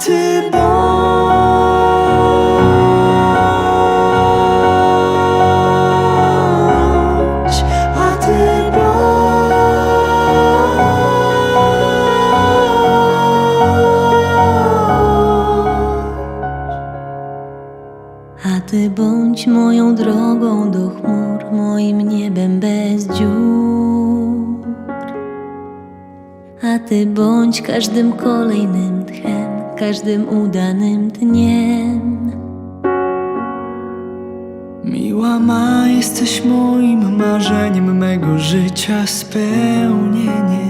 A ty bądź. A ty bądź moją drogą do chmur, moim niebem bez dziur. A ty bądź każdym kolejnym tchem, każdym udanym dniem. Miła ma, jesteś moim marzeniem, mego życia spełnieniem.